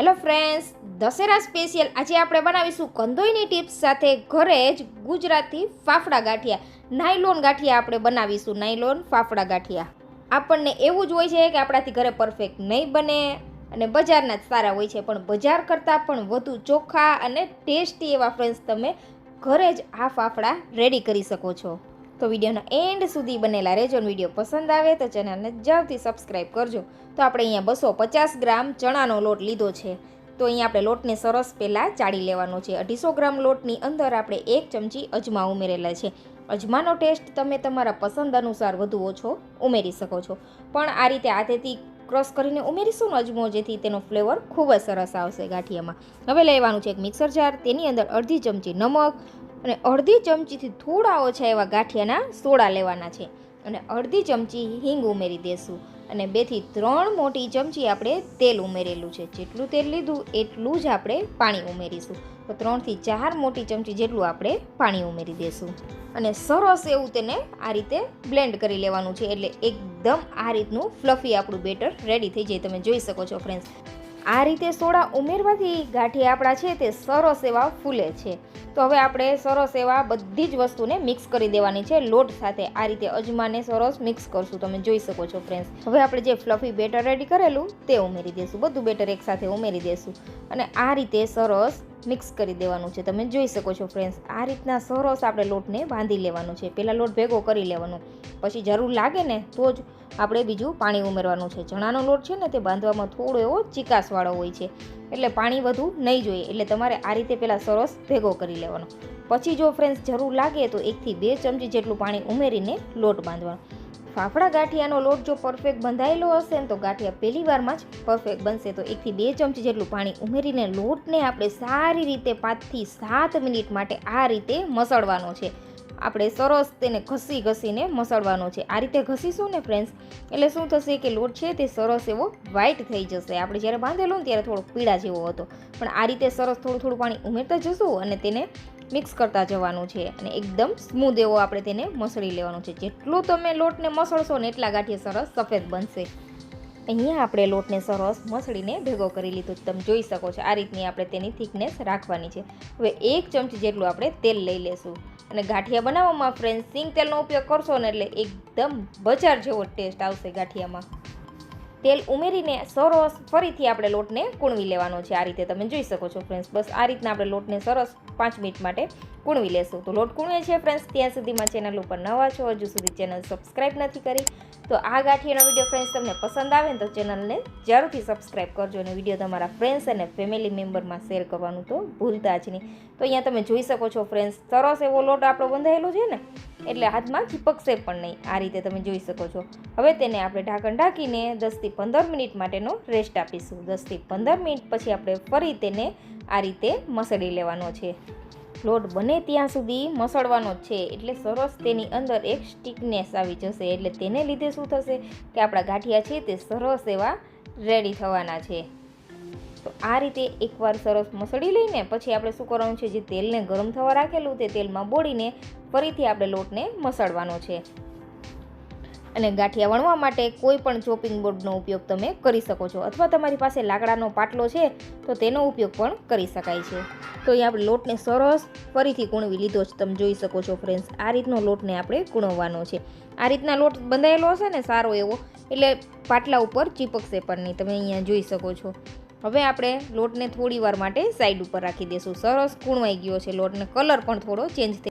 Hello friends Dussehra special આજે આપણે બનાવીશું કંદોઈની ટિપ્સ સાથે ઘરે જ ગુજરાતી ફાફડા ગાંઠિયા. નાયલોન ગાંઠિયા આપણે બનાવીશું નાયલોન ફાફડા ગાંઠિયા. આપણને એવું જ હોય છે કે આપણાથી ઘરે પરફેક્ટ નહીં બને અને બજારના જ સારા હોય છે, પણ બજાર કરતાં પણ વધુ ચોખ્ખા અને ટેસ્ટી એવા ફ્રેન્ડ્સ તમે ઘરે જ આ ફાફડા રેડી કરી શકો છો. તો વિડીયોના એન્ડ સુધી બનેલા રહેજો વીડિયો પસંદ આવે તો ચેનલને જરૂરથી સબસ્ક્રાઈબ કરજો. તો આપણે અહીંયા બસો પચાસ ગ્રામ ચણાનો લોટ લીધો છે. તો અહીંયા આપણે લોટને સરસ પહેલાં ચાળી લેવાનો છે. અઢીસો ગ્રામ લોટની અંદર આપણે એક ચમચી અજમા ઉમેરેલા છે. અજમાનો ટેસ્ટ તમે તમારા પસંદ અનુસાર વધુ ઓછો ઉમેરી શકો છો. પણ આ રીતે હાથેથી ક્રોસ કરીને ઉમેરીશું ને અજમો, જેથી તેનો ફ્લેવર ખૂબ જ સરસ આવશે ગાંઠિયામાં. હવે લેવાનું છે એક મિક્સર જાર તેની અંદર અડધી ચમચી નમક અને અડધી ચમચીથી થોડા ઓછા એવા ગાંઠિયાના સોડા લેવાના છે. અને અડધી ચમચી હિંગ ઉમેરી દેશું. અને બેથી ત્રણ મોટી ચમચી આપણે તેલ ઉમેરેલું છે. જેટલું તેલ લીધું એટલું જ આપણે પાણી ઉમેરીશું. તો ત્રણથી ચાર મોટી ચમચી જેટલું આપણે પાણી ઉમેરી દેશું. અને સરસ એવું તેને આ રીતે બ્લેન્ડ કરી લેવાનું છે. એટલે એકદમ આ રીતનું ફ્લફી આપણું બેટર રેડી થઈ જાય. તમે જોઈ શકો છો, ફ્રેન્ડ્સ. આ રીતે સોડા ઉમેરવાથી ગાંઠિયા આપણા છે તે સરસ એવા ફૂલે છે. તો હવે આપણે સરસ એવા બધી જ વસ્તુને મિક્સ કરી દેવાની છે. લોટ સાથે આ રીતે અજમાને સરસ મિક્સ કરશું. તમે જોઈ શકો છો ફ્રેન્ડ્સ હવે આપણે જે ફ્લફી બેટર રેડી કરેલું, તે ઉમેરી દઈશું બધું બેટર એકસાથે ઉમેરી દઈશું અને આ રીતે સરસ મિક્સ કરી દેવાનું છે. તમે જોઈ શકો છો ફ્રેન્ડ્સ આ રીતના સરસ આપણે લોટને બાંધી લેવાનો છે. પહેલાં લોટ ભેગો કરી લેવાનો, પછી જરૂર લાગે ને તો જ આપણે બીજું પાણી ઉમેરવાનું છે. ચણાનો લોટ છે ને તે બાંધવામાં થોડો એવો ચિકાસવાળો હોય છે, એટલે પાણી વધુ નહીં જોઈએ, એટલે તમારે આ રીતે પહેલાં સરસ ભેગો કરી લેવાનો. પછી જો ફ્રેન્ડ્સ જરૂર લાગે તો એકથી બે ચમચી જેટલું પાણી ઉમેરીને લોટ બાંધવાનો. ફાફડા ગાંઠિયાનો લોટ જો પરફેક્ટ બંધાયેલો હશે ને તો ગાંઠિયા પહેલી વારમાં જ પરફેક્ટ બનશે. તો એકથી બે ચમચી જેટલું પાણી ઉમેરીને લોટને આપણે સારી રીતે પાંચથી સાત મિનિટ માટે આ રીતે મસળવાનો છે. આપણે સરસ તેને ઘસી ઘસીને મસળવાનો છે. આ રીતે ઘસીશું ને ફ્રેન્ડ્સ એટલે શું થશે કે લોટ છે તે સરસ એવો વ્હાઈટ થઈ જશે. આપણે જ્યારે બાંધેલો ને ત્યારે થોડો પીળા જેવો હતો. પણ આ રીતે સરસ થોડું થોડું પાણી ઉમેરતા જશું અને તેને મિક્સ કરતા જવાનું છે અને એકદમ સ્મૂધ એવો આપણે તેને મસળી લેવાનું છે. જેટલું તમે લોટને મસળશો ને એટલા ગાંઠિયા સરસ સફેદ બનશે. અહીંયા આપણે લોટને સરસ મસળીને ભેગો કરી લીધો. તમે જોઈ શકો છો આ રીતની આપણે તેની થિકનેસ રાખવાની છે. હવે એક ચમચી જેટલું આપણે તેલ લઈ લેશું. અને ગાંઠિયા બનાવવામાં ફ્રેન્ડ સિંગ તેલનો ઉપયોગ કરશો ને એટલે એકદમ બજાર જેવો ટેસ્ટ આવશે ગાંઠિયામાં. તેલ ઉમેરીને સરસ ફરીથી આપણે લોટને કૂણવી લેવાનો છે. આ રીતે તમે જોઈ શકો છો ફ્રેન્ડ્સ. બસ આ રીતના આપણે લોટને સરસ પાંચ મિનિટ માટે કૂણવી લેશું. તો લોટ કૂણવે છે ફ્રેન્ડ્સ. ત્યાં સુધીમાં ચેનલ ઉપર નવા છો, હજુ સુધી ચેનલ સબસ્ક્રાઈબ નથી કરી, તો આ ગાંઠિયાનો વીડિયો ફ્રેન્ડ્સ તમને પસંદ આવે ને તો ચેનલને જરૂરથી સબસ્ક્રાઈબ કરજો અને વીડિયો તમારા ફ્રેન્ડ્સ અને ફેમિલી મેમ્બરમાં શેર કરવાનું તો ભૂલતા જ નહીં. તો અહીંયા તમે જોઈ શકો છો ફ્રેન્ડ્સ, સરસ એવો લોટ આપણો બંધાયેલો છે ને? એટલે હાથમાં ચીપકશે પણ નહીં. આ રીતે તમે જોઈ શકો છો. હવે તેને આપણે ઢાંકણ ઢાંકીને દસથી પંદર મિનિટ માટેનો રેસ્ટ આપીશું. દસથી પંદર મિનિટ પછી આપણે ફરી તેને આ રીતે મસળી લેવાનો છે. લોટ બને ત્યાં સુધી મસળવાનો છે. એટલે સરસ તેની અંદર એક સ્ટીકનેસ આવી જશે. એટલે તેને લીધે શું થશે કે આપણા ગાંઠિયા છે તે સરસ એવા રેડી થવાના છે. તો આ રીતે એકવાર સરસ મસળી લઈને પછી આપણે શું કરવાનું છે, જે તેલને ગરમ થવા રાખેલું તે તેલમાં બોળીને ફરીથી આપણે લોટને મસળવાનો છે. અને ગાંઠિયા વણવા માટે કોઈ પણ ચોપિંગ બોર્ડનો ઉપયોગ તમે કરી શકો છો. અથવા તમારી પાસે લાકડાનો પાટલો છે, તો તેનો ઉપયોગ પણ કરી શકાય છે. તો અહીં આપણે લોટને સરસ ફરીથી કૂણવી લીધો છે. તમે જોઈ શકો છો ફ્રેન્ડ્સ આ રીતનો લોટને આપણે કૂણવવાનો છે. આ રીતના લોટ બંધાયેલો હશે ને સારો એવો, એટલે પાટલા ઉપર ચીપકશે પણ નહીં. તમે અહીંયા જોઈ શકો છો. હવે આપણે લોટને થોડી વાર માટે સાઈડ ઉપર રાખી દઈશું. સરસ કૂણવાઈ ગયો છે લોટને. કલર પણ થોડો ચેન્જ થઈ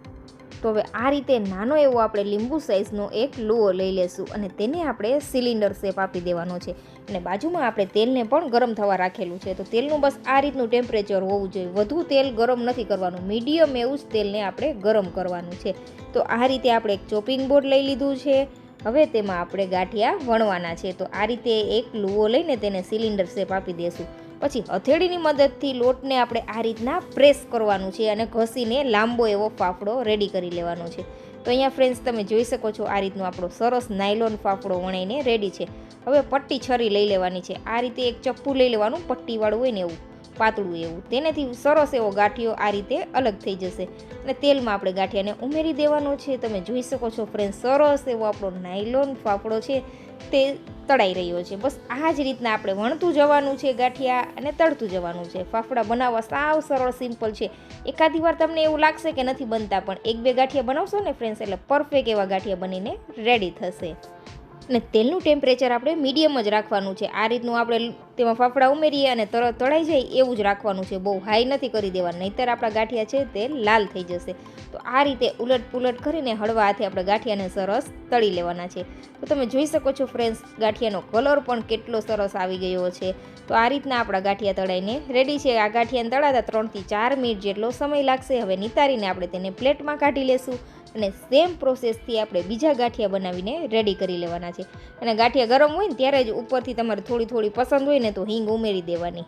તો હવે આ રીતે નાનો એવો આપણે લીંબુ સાઇઝનો એક લુઓ લઈ લેશું અને તેને આપણે સિલિન્ડર શેપ આપી દેવાનો છે. અને બાજુમાં આપણે તેલને પણ ગરમ થવા રાખેલું છે. તો તેલનું બસ આ રીતનું ટેમ્પરેચર હોવું જોઈએ. વધુ તેલ ગરમ નથી કરવાનું. મીડિયમ એવું જ તેલને આપણે ગરમ કરવાનું છે. તો આ રીતે આપણે એક ચોપિંગ બોર્ડ લઈ લીધું છે. હવે તેમાં આપણે ગાંઠિયા વણવાના છે. તો આ રીતે એક લુઓ લઈને તેને સિલિન્ડર શેપ આપી દઈશું પછી હથેળીની મદદથી લોટને આપણે આ રીતના પ્રેસ કરવાનું છે અને ઘસીને લાંબો એવો ફાફડો રેડી કરી લેવાનો છે. તો અહીંયા ફ્રેન્ડ્સ તમે જોઈ શકો છો આ રીતનો આપણો સરસ નાયલોન ફાફડો વણાઈને રેડી છે. હવે પટ્ટી છરી લઈ લેવાની છે. આ રીતે એક ચપ્પુ લઈ લેવાનું, પટ્ટીવાળું હોય ને એવું, પાતળું એવું. તેનાથી સરસ એવો ગાંઠિયો આ રીતે અલગ થઈ જશે. અને તેલમાં આપણે ગાંઠિયાને ઉમેરી દેવાનો છે. તમે જોઈ શકો છો ફ્રેન્ડ સરસ એવો આપણો નાયલોન ફાફડો છે. તે તળાઈ રહ્યો છે. બસ આ જ રીતના આપણે વણતું જવાનું છે ગાંઠિયા અને તળતું જવાનું છે. ફાફડા બનાવવા સાવ સરળ, સિમ્પલ છે. એકાદી વાર તમને એવું લાગશે કે નથી બનતા, પણ એક બે ગાંઠિયા બનાવશો ને ફ્રેન્ડ્સ એટલે પરફેક્ટ એવા ગાંઠિયા બનીને રેડી થશે. અને તેલનું ટેમ્પરેચર આપણે મીડિયમ જ રાખવાનું છે. આ રીતનું આપણે તેમાં ફાફડા ઉમેરીએ અને તરત તળાઈ જાય એવું જ રાખવાનું છે. બહુ હાઈ નથી કરી દેવાનું નહીંતર આપણા ગાંઠિયા છે તે લાલ થઈ જશે. તો આ રીતે ઉલટ પુલટ કરીને હળવા હાથે આપણે ગાંઠિયાને સરસ તળી લેવાના છે. તો તમે જોઈ શકો છો ફ્રેન્ડ્સ, ગાંઠિયાનો કલર પણ કેટલો સરસ આવી ગયો છે. તો આ રીતના આપણા ગાંઠિયા તળાઈને રેડી છે. આ ગાંઠિયાને તળાતા ત્રણથી ચાર મિનિટ જેટલો સમય લાગશે. હવે નિતારીને આપણે તેને પ્લેટમાં કાઢી લેશું અને સેમ પ્રોસેસથી આપણે બીજા ગાંઠિયા બનાવીને રેડી કરી લેવાના છે. અને ગાંઠિયા ગરમ હોય ને ત્યારે જ ઉપરથી તમારે થોડી થોડી પસંદ હોય ને તો હિંગ ઉમેરી દેવાની.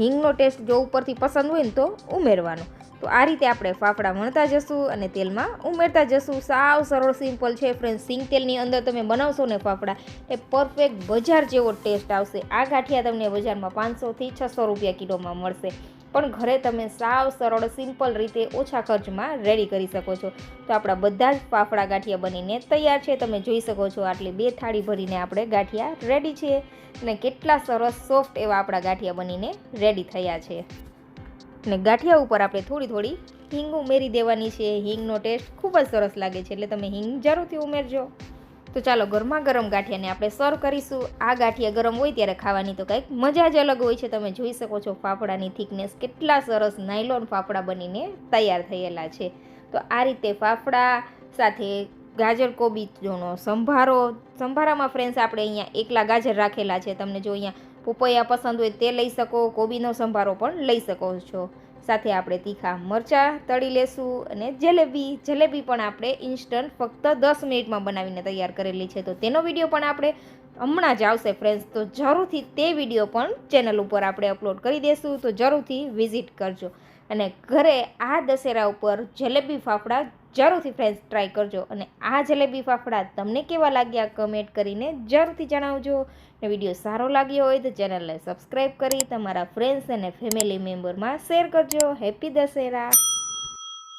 હિંગનો ટેસ્ટ જો ઉપરથી પસંદ હોય ને તો ઉમેરવાનો. તો આ રીતે આપણે ફાફડા વણતા જશું અને તેલમાં ઉમેરતા જશું. સાવ સરળ સિમ્પલ છે ફ્રેન્ડ સિંગ તેલની અંદર તમે બનાવશો ને ફાફડા, એ પરફેક્ટ બજાર જેવો ટેસ્ટ આવશે. આ ગાંઠિયા તમને બજારમાં પાંચસોથી છસો રૂપિયા કિલોમાં મળશે. પણ ઘરે તમે સાવ સરળ, સિમ્પલ રીતે ઓછા ખર્ચમાં રેડી કરી શકો છો. તો આપણા બધા જ ફાફડા ગાંઠિયા બનીને તૈયાર છે. તમે જોઈ શકો છો આટલી બે થાળી ભરીને આપણે ગાંઠિયા રેડી છે. અને કેટલા સરસ સોફ્ટ એવા આપણા ગાંઠિયા બનીને રેડી થયા છે. અને ગાંઠિયા ઉપર આપણે થોડી થોડી હિંગ ઉમેરી દેવાની છે. હિંગનો ટેસ્ટ ખૂબ જ સરસ લાગે છે. એટલે તમે હિંગ જરૂરથી ઉમેરજો. તો ચાલો ગરમા ગરમ ગાંઠિયાને આપણે સર્વ કરીશું. આ ગાંઠિયા ગરમ હોય ત્યારે ખાવાની તો કંઈક મજા જ અલગ હોય છે. તમે જોઈ શકો છો ફાફડાની થિકનેસ કેટલા સરસ નાયલોન ફાફડા બનીને તૈયાર થયેલા છે. તો આ રીતે ફાફડા સાથે ગાજર કોબીનો સંભારો, સંભારામાં ફ્રેન્ડ્સ આપણે અહીંયા એકલા ગાજર રાખેલા છે. તમને જો અહીંયા પપૈયા પસંદ હોય તે લઈ શકો, કોબીનો સંભારો પણ લઈ શકો છો. સાથે આપણે તીખા મરચાં તળી લેશું અને જલેબી જલેબી પણ આપણે ઇન્સ્ટન્ટ ફક્ત દસ મિનિટમાં બનાવીને તૈયાર કરેલી છે. તો તેનો વીડિયો પણ આપણે હમણાં જ આવશે ફ્રેન્ડ્સ તો જરૂરથી તે વીડિયો પણ ચેનલ ઉપર આપણે અપલોડ કરી દઈશું તો જરૂરથી વિઝિટ કરજો. અને ઘરે આ દશેરા ઉપર જલેબી ફાફડા જરૂરથી ફ્રેન્ડ્સ ટ્રાય કરજો. અને આ જલેબી ફાફડા તમને કેવા લાગ્યા કમેન્ટ કરીને જરૂરથી જણાવજો. અને વીડિયો સારો લાગ્યો હોય તો ચેનલને સબસ્ક્રાઈબ કરી તમારા ફ્રેન્ડ્સ અને ફેમિલી મેમ્બરમાં શેર કરજો. હેપી દશેરા!